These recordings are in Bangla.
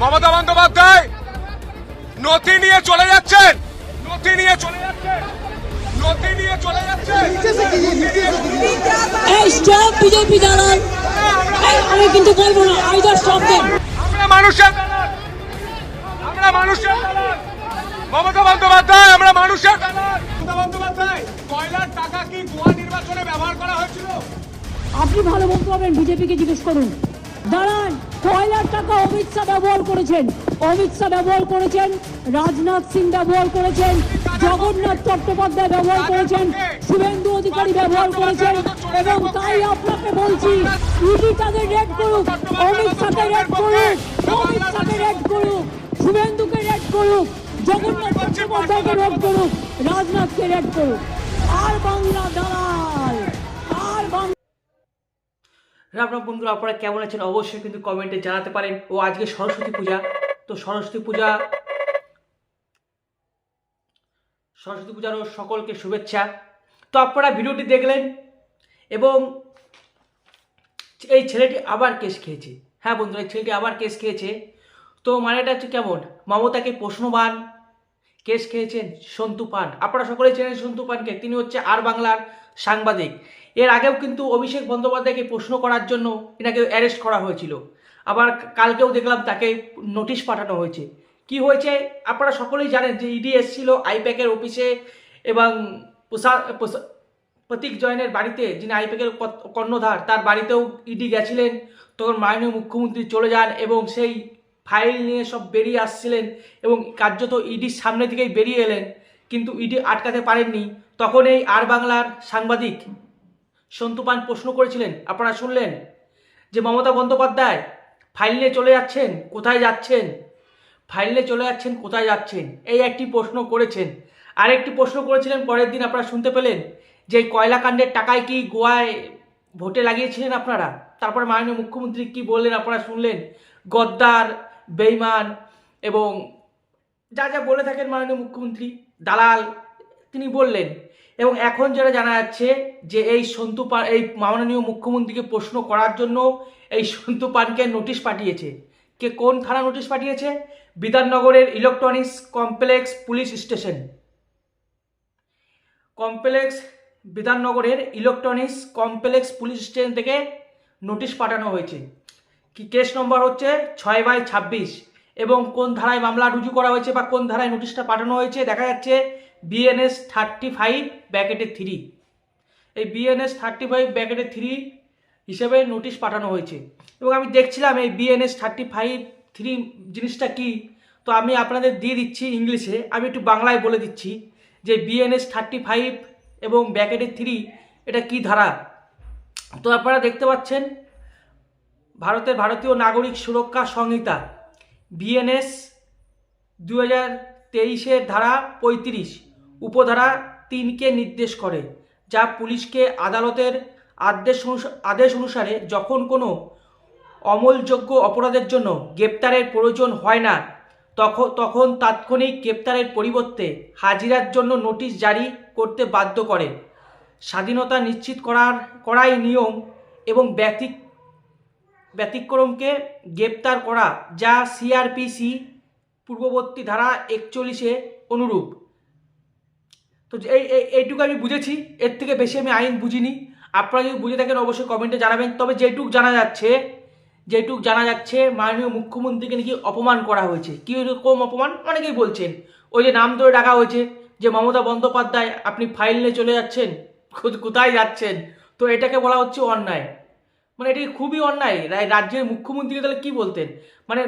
মমতা বন্দ্যোপাধ্যায় নথি নিয়ে চলে যাচ্ছেন। নথি নিয়ে চলে যাচ্ছেন। নথি নিয়ে চলে যাচ্ছেন। এই স্টপ বিজেপি দালাল এই, আমি কিন্তু বলব না আই জাস্ট স্টপ দেম আমরা মানুষের আমরা মানুষের মমতা বন্দ্যোপাধ্যায় আমরা মানুষের মমতা বন্দ্যোপাধ্যায় কয়লার টাকা কি গোয়া নির্বাচনে ব্যবহার করা হয়েছিল? আপনি ভালো বলতে পারবেন বিজেপিকে জিজ্ঞেস করুন। দাঁড়ান কয়লার টাকা অমিত শাহ ব্যবহার করেছেন। অমিত শাহ ব্যবহার করেছেন, রাজনাথ সিং ব্যবহার করেছেন, জগন্নাথ চট্টোপাধ্যায় ব্যবহার করেছেন, শুভেন্দু অধিকারী ব্যবহার করেছেন এবং তাই আপনাকে বলছি ইডি তাদের রেড করুক, অমিত শাহকে রেড করুক, অমিত শাহকে রেড করুক, শুভেন্দুকে রেড করুক, জগন্নাথ চট্টোপাধ্যায়কে রেড করুক, রাজনাথকে রেড করুক। আর বাংলা দালাল। রাম বন্ধুরা, আপনারা কেমন আছেন? অবশ্যই কিন্তু কমেন্টে জানাতে পারেন। ও আজকে সরস্বতী পূজা। তো সরস্বতী পূজা, সরস্বতী পূজারও সকলকে শুভেচ্ছা। তো আপনারা ভিডিওটি দেখলেন এবং এই ছেলেটি আবার কেস খেয়েছে। হ্যাঁ বন্ধুরা, এই ছেলেটি আবার কেস খেয়েছে। তো মানেটা হচ্ছে কেমন? মমতাকে প্রশ্নবান কেস খেয়েছেন সন্তু পান। আপনারা সকলেই চেনেন সন্তু পানকে। তিনি হচ্ছে আর বাংলার সাংবাদিক। এর আগেও কিন্তু অভিষেক বন্দ্যোপাধ্যায়কে প্রশ্ন করার জন্য এনাকে অ্যারেস্ট করা হয়েছিল। আবার কালকেও দেখলাম তাকে নোটিশ পাঠানো হয়েছে। কি হয়েছে? আপনারা সকলেই জানেন যে ইডি এসেছিল আইপ্যাকের অফিসে এবং প্রতীক জয়নের বাড়িতে, যিনি আইপ্যাকের কর্ণধার, তার বাড়িতেও ইডি গেছিলেন। তখন মাননীয় মুখ্যমন্ত্রী চলে যান এবং সেই ফাইল নিয়ে সব বেরিয়ে আসছিলেন এবং কার্যত ইডির সামনে থেকেই বেরিয়ে এলেন। কিন্তু ইডি আটকাতে পারেননি। তখন এই আর বাংলার সাংবাদিক সন্তু পান প্রশ্ন করেছিলেন, আপনারা শুনলেন? যে মমতা বন্দ্যোপাধ্যায় ফাইল নিয়ে চলে যাচ্ছেন, কোথায় যাচ্ছেন? ফাইল নিয়ে চলে যাচ্ছেন, কোথায় যাচ্ছেন? এই একটি প্রশ্ন করেছেন। আরেকটি প্রশ্ন করেছিলেন, পরের দিন আপনারা শুনতে পেলেন যে এই কয়লাকাণ্ডের টাকায় কি গোয়ায় ভোটে লাগিয়েছিলেন আপনারা? তারপর মাননীয় মুখ্যমন্ত্রী কি বললেন আপনারা শুনলেন? গদ্দার, বেইমান এবং যা যা বলে থাকেন মাননীয় মুখ্যমন্ত্রী, দালাল, তিনি বললেন এবং এখন যেটা জানা যাচ্ছে যে এই সন্তু পান এই মাননীয় মুখ্যমন্ত্রীকে প্রশ্ন করার জন্য এই সন্তু পানকে নোটিশ পাঠিয়েছে। কে, কোন থানা নোটিশ পাঠিয়েছে? বিধাননগরের electronics complex police station. Complex, বিধাননগরের electronics complex police station থেকে নোটিশ পাঠানো হয়েছে। কি, কেস নম্বর হচ্ছে ছয় বাই ছাব্বিশ। এবং কোন ধারায় মামলা রুজু করা হয়েছে বা কোন ধারায় নোটিশটা পাঠানো হয়েছে, দেখা যাচ্ছে বিএনএস থার্টি ফাইভ ব্যাকেটে থ্রি এই বিএনএস থার্টি ফাইভ ব্যাকেটে থ্রি হিসেবে নোটিশ পাঠানো হয়েছে। এবং আমি দেখছিলাম এই বিএনএস থার্টি ফাইভ থ্রি জিনিসটা কি? তো আমি আপনাদের দিয়ে দিচ্ছি ইংলিশে, আমি একটু বাংলায় বলে দিচ্ছি যে বিএনএস থার্টি ফাইভ এবং ব্যাকেটে থ্রি এটা কি ধারা? তো আপনারা দেখতে পাচ্ছেন, ভারতের ভারতীয় নাগরিক সুরক্ষা সংহিতা। বিএনএস দু হাজার তেইশের ধারা পঁয়ত্রিশ, উপধারা তিনকে নির্দেশ করে, যা পুলিশকে আদালতের আদেশ আদেশ অনুসারে যখন কোনো অমলযোগ্য অপরাধের জন্য গ্রেপ্তারের প্রয়োজন হয় না তখন তখন তাৎক্ষণিক গ্রেপ্তারের পরিবর্তে হাজিরার জন্য নোটিশ জারি করতে বাধ্য করে। স্বাধীনতা নিশ্চিত করার, করাই নিয়ম এবং ব্যতিক ব্যতিক্রমকে গ্রেপ্তার করা, যা সিআরপিসি পূর্ববর্তী ধারা একচল্লিশে অনুরূপ। তো এই- এইটুকু আমি বুঝেছি, এর থেকে বেশি আমি আইন বুঝিনি। আপনারা যদি বুঝে থাকেন, অবশ্যই কমেন্টে জানাবেন। তবে যেটুক জানা যাচ্ছে, যেটুক জানা যাচ্ছে, মাননীয় মুখ্যমন্ত্রীকে নাকি অপমান করা হয়েছে। কী রকম অপমান? অনেকেই বলছেন। ওই যে নাম ধরে ডাকা হয়েছে যে মমতা বন্দ্যোপাধ্যায়, আপনি ফাইল নিয়ে চলে যাচ্ছেন, কোথায় যাচ্ছেন? তো এটাকে বলা হচ্ছে অন্যায়। মানে এটি খুবই অন্যায়? রাজ্যের মুখ্যমন্ত্রীকে তাহলে কি বলতেন? মানে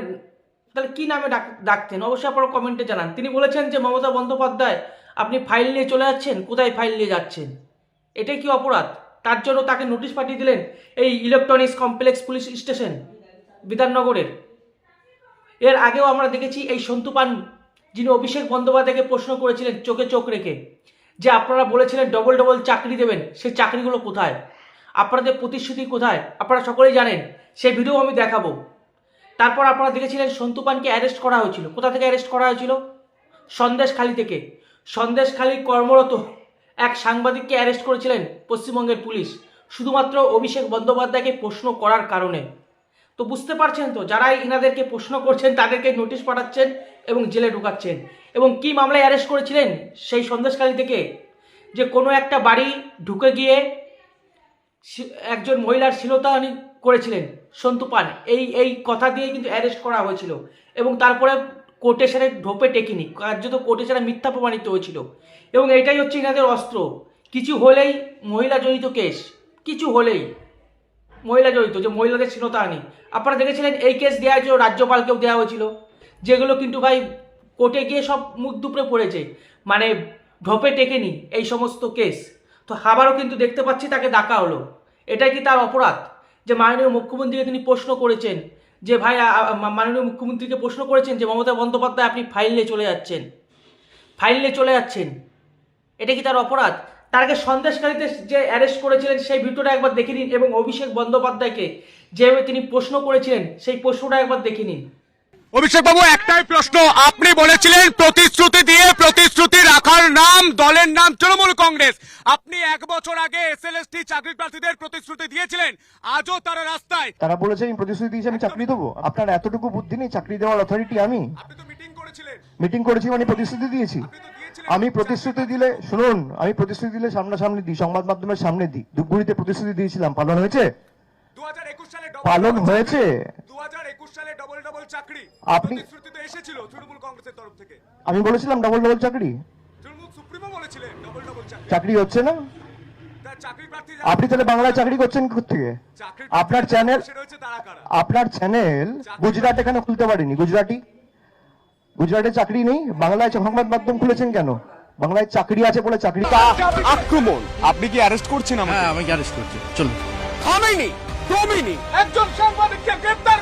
তাহলে কি নামে ডাক ডাকতেন? অবশ্যই আপনারা কমেন্টে জানান। তিনি বলেছেন যে, মমতা বন্দ্যোপাধ্যায়, আপনি ফাইল নিয়ে চলে যাচ্ছেন, কোথায় ফাইল নিয়ে যাচ্ছেন? এটাই কি অপরাধ? তার জন্য তাকে নোটিশ পাঠিয়ে দিলেন এই ইলেকট্রনিক্স কমপ্লেক্স পুলিশ স্টেশন, বিধাননগরের। এর আগেও আমরা দেখেছি এই সন্তু পান, যিনি অভিষেক বন্দ্যোপাধ্যায়কে প্রশ্ন করেছিলেন চোখে চোখ রেখে, যে আপনারা বলেছিলেন ডবল ডবল চাকরি দেবেন, সেই চাকরিগুলো কোথায়? আপনাদের প্রতিশ্রুতি কোথায়? আপনারা সকলেই জানেন। সেই ভিডিও আমি দেখাবো। তারপর আপনারা দেখেছিলেন সন্তু পানকে অ্যারেস্ট করা হয়েছিল। কোথা থেকে অ্যারেস্ট করা হয়েছিল? সন্দেশখালি থেকে। সন্দেশখালি কর্মরত এক সাংবাদিককে অ্যারেস্ট করেছিলেন পশ্চিমবঙ্গের পুলিশ। শুধুমাত্র অভিষেক বন্দ্যোপাধ্যায়কে প্রশ্ন করার কারণে। তো বুঝতে পারছেন তো, যারাই ইনাদেরকে প্রশ্ন করছেন, তাদেরকে নোটিশ পাঠাচ্ছেন এবং জেলে ঢুকাচ্ছেন। এবং কি মামলায় অ্যারেস্ট করেছিলেন সেই সন্দেশকালী থেকে? যে কোনো একটা বাড়ি ঢুকে গিয়ে একজন মহিলার শ্লীলতাহানি করেছিলেন, সন্তু পান এই এই কথা দিয়ে কিন্তু অ্যারেস্ট করা হয়েছিল। এবং তারপরে কোর্টে ঢোপে টেকেনি। কার্যত কোর্টে মিথ্যা প্রমাণিত হয়েছিল। এবং এটাই হচ্ছে ইনাদের অস্ত্র। কিছু হলেই মহিলা জড়িত কেস। কিছু হলেই মহিলা জড়িত যে মহিলাদের শ্লীলতাহানি আপনারা দেখেছিলেন এই কেস দেওয়া হয়েছিল, রাজ্যপালকেও দেওয়া হয়েছিল। যেগুলো কিন্তু ভাই কোর্টে গিয়ে সব মুখ দুপুরে পড়েছে। মানে ঢোপে টেকেনি এই সমস্ত কেস তো আবারও কিন্তু দেখতে পাচ্ছি তাকে ডাকা হলো। এটাই কি তার অপরাধ? যে মাননীয় মুখ্যমন্ত্রীকে তিনি প্রশ্ন করেছেন, যে ভাই মাননীয় মুখ্যমন্ত্রীকে প্রশ্ন করেছেন যে মমতা বন্দ্যোপাধ্যায় আপনি ফাইল নিয়ে চলে যাচ্ছেন। ফাইল নিয়ে চলে যাচ্ছেন। এটা কি তার অপরাধ? তার আগে সন্দেশকারীতে যে অ্যারেস্ট করেছিলেন, সেই ভিডিওটা একবার দেখে নিন এবং অভিষেক বন্দ্যোপাধ্যায়কে যেভাবে তিনি প্রশ্ন করেছিলেন, সেই প্রশ্নটা একবার দেখে নিন। অভিষেক বাবু একটাই প্রশ্ন। আপনি বলেছিলেন প্রতিশ্রুতি দিয়ে প্রতিশ্রুতি রাখার নাম দলের নাম তৃণমূল কংগ্রেস। আপনি এক বছর আগে এসএলএসটি চাকরি প্রার্থীদের প্রতিশ্রুতি দিয়েছিলেন। আজও তারা রাস্তায়। তারা বলেছে আমি প্রতিশ্রুতি দিয়েছি আমি চাকরি দেবো। আপনার এতটুকু বুদ্ধি নেই চাকরি দেওয়ার অথরিটি আমি। আপনি তো মিটিং করেছিলেন। মিটিং করেছি মানে প্রতিশ্রুতি দিয়েছি। আমি প্রতিশ্রুতি। দিলে শুনুন আমি প্রতিশ্রুতি দিলে সামনাসামনি দিই সংবাদ মাধ্যমের সামনে দিই। ধূপগুড়িতে প্রতিশ্রুতি দিয়েছিলাম। পালন হয়েছে? 2021 সালে double পালন হয়েছে? 2021 সালে ডবল ডবল চাকরি। আপনি- এসেছিল তৃণমূল কংগ্রেসের তরফ থেকে। আমি বলেছিলাম ডবল ডবল চাকরি। তৃণমূল সুপ্রিমো বলেছিলেন ডবল ডবল চাকরি। চাকরি হচ্ছে না? আপনি তাহলে বাংলায় চাকরি করছেন থেকে আপনার চ্যানেল আপনার চ্যানেল গুজরাট এখানে খুলতে পারেনি। গুজরাটি গুজরাটে চাকরি নেই? বাংলায় সংবাদ মাধ্যম খুলেছেন কেন? বাংলায় চাকরি আছে বলে চাকরি আক্রমণ। আপনি কি অ্যারেস্ট করছেন আমাকে? হ্যাঁ আমি অ্যারেস্ট করছি? চলুন। একজন সাংবাদিককে গ্রেফতার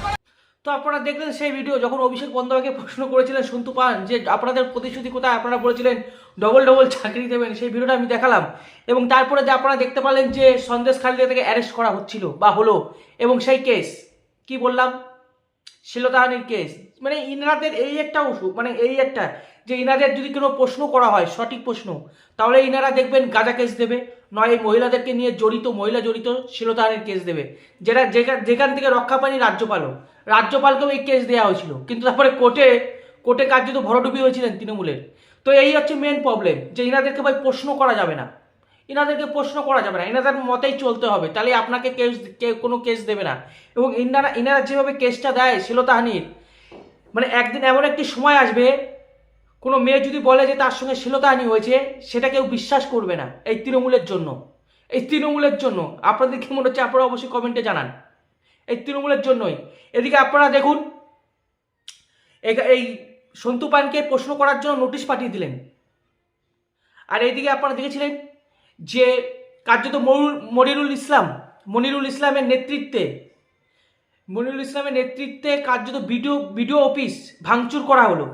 তো আপনারা দেখলেন সেই ভিডিও যখন অভিষেক বন্দ্যোপাধ্যায়কে প্রশ্ন করেছিলেন সন্তু পান যে আপনাদের প্রতিশ্রুতি কোথায়, আপনারা বলেছিলেন ডবল ডবল চাকরি দেবেন, সেই ভিডিওটা আমি দেখালাম। এবং তারপরে যে আপনারা দেখতে পেলেন যে সন্দেশ খালিদা থেকে অ্যারেস্ট করা হচ্ছিল বা হলো, এবং সেই কেস কি বললাম? শিলতাহানির কেস মানে ইনাদের এই একটা অসুখ মানে এই একটা, যে ইনাদের যদি কোনো প্রশ্ন করা হয়, সঠিক প্রশ্ন, তাহলে ইনারা দেখবেন গাঁজা কেস দেবে। নয়, এই মহিলাদেরকে নিয়ে জড়িত, মহিলা জড়িত শিলতাহানির কেস দেবে। যেটা যেখান থেকে রক্ষা পায়নি রাজ্যপালও। রাজ্যপালকেও এই কেস দেওয়া হয়েছিল। কিন্তু তারপরে কোর্টে কোর্টে কার্যত ভরডুবি হয়েছিলেন তৃণমূলের। তো এই হচ্ছে মেন প্রবলেম যে ইনাদেরকে ভাই প্রশ্ন করা যাবে না। ইনাদেরকে প্রশ্ন করা যাবে না। ইনাদের মতেই চলতে হবে। তাহলে আপনাকে কেস কোনো কেস দেবে না। এবং ইনারা ইনারা যেভাবে কেসটা দেয় শিলতাহানির মানে একদিন এমন একটি সময় আসবে কোনো মেয়ে যদি বলে যে তার সঙ্গে শিলতাহানি হয়েছে, সেটা কেউ বিশ্বাস করবে না এই তৃণমূলের জন্য। এই তৃণমূলের জন্য। আপনাদের কি মনে হচ্ছে আপনারা অবশ্যই কমেন্টে জানান। এই তৃণমূলের জন্যই। এদিকে আপনারা দেখুন এই সন্তু পানকে প্রশ্ন করার জন্য নোটিশ পাঠিয়ে দিলেন। আর এইদিকে আপনারা দেখেছিলেন যে কার্যত মনিরুল ইসলাম, মনিরুল ইসলামের নেতৃত্বে, মনিরুল ইসলামের নেতৃত্বে কার্যত বিডিও বিডিও অফিস ভাঙচুর করা হলো।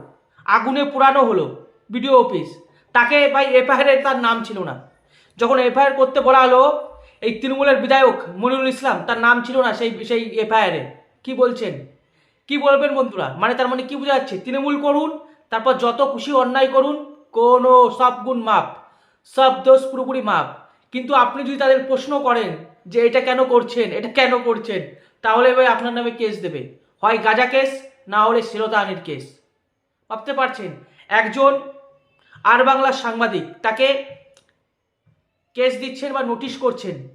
আগুনে পোড়ানো হলো, বিডিও অফিস। তাকে ভাই এফআইআর তার নাম ছিল না। যখন এফআইআর করতে বলা হলো, এই তৃণমূলের বিধায়ক মনিরুল ইসলাম, তার নাম ছিল না সেই সেই এফআইআরে কি বলছেন? কি বলবেন বন্ধুরা? মানে তার মানে কি বোঝা যাচ্ছে? তৃণমূল করুন, তারপর যত খুশি অন্যায় করুন, কোনো সব গুণ মাপ সব দোষ পুরোপুরি মাপ কিন্তু আপনি যদি তাদের প্রশ্ন করেন যে এটা কেন করছেন, এটা কেন করছেন, তাহলে ভাই আপনার নামে কেস দেবে। হয় গাজা কেস, না হলে শিরতা আনির কেস। ভাবতে পারছেন? একজন আর বাংলার সাংবাদিক, তাকে কেস দিচ্ছেন বা নোটিশ করছেন,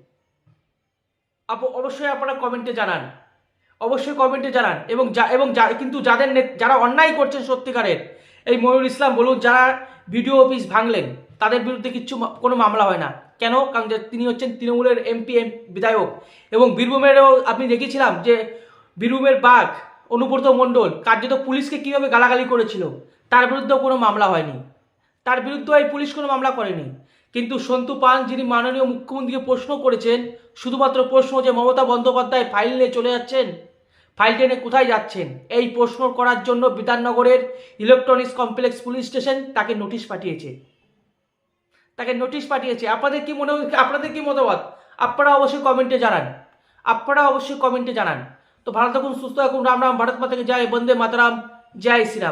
আপ- অবশ্যই আপনারা কমেন্টে জানান। অবশ্যই কমেন্টে জানান। এবং যা এবং যা, কিন্তু যাদের যারা অন্যায় করছেন সত্যিকারের, এই ময়ূর ইসলাম, বলুন, যারা ভিডিও অফিস ভাঙলেন, তাদের বিরুদ্ধে কিচ্ছু মা- কোনো মামলা হয় না। কেন? কারণ তিনি হচ্ছেন তৃণমূলের এমপি এম বিধায়ক। এবং বীরভূমেরও আপনি দেখেছিলাম যে বীরভূমের বাঘ অনুব্রত মণ্ডল কার্যত পুলিশকে কীভাবে গালাগালি করেছিল, তার বিরুদ্ধেও কোনো মামলা হয়নি। তার বিরুদ্ধে এই পুলিশ কোনো মামলা করেনি। কিন্তু সন্তু পান যিনি মাননীয় মুখ্যমন্ত্রীকে প্রশ্ন করেছেন, শুধুমাত্র প্রশ্ন যে মমতা বন্দ্যোপাধ্যায় ফাইল নিয়ে চলে যাচ্ছেন, ফাইল টেনে কোথায় যাচ্ছেন, এই প্রশ্ন করার জন্য বিধাননগরের ইলেকট্রনিক্স কমপ্লেক্স পুলিশ স্টেশন তাকে নোটিশ পাঠিয়েছে। তাকে নোটিশ পাঠিয়েছে। আপনাদের কি মনে, আপনাদের কি মতামত? আপনারা অবশ্যই কমেন্টে জানান। আপনারা অবশ্যই কমেন্টে জানান। তো ভালো থাকুন সুস্থ থাকুন। রাম রাম ভারত মাতাকে জয় বন্দে মাতারাম জয় শ্রীরাম।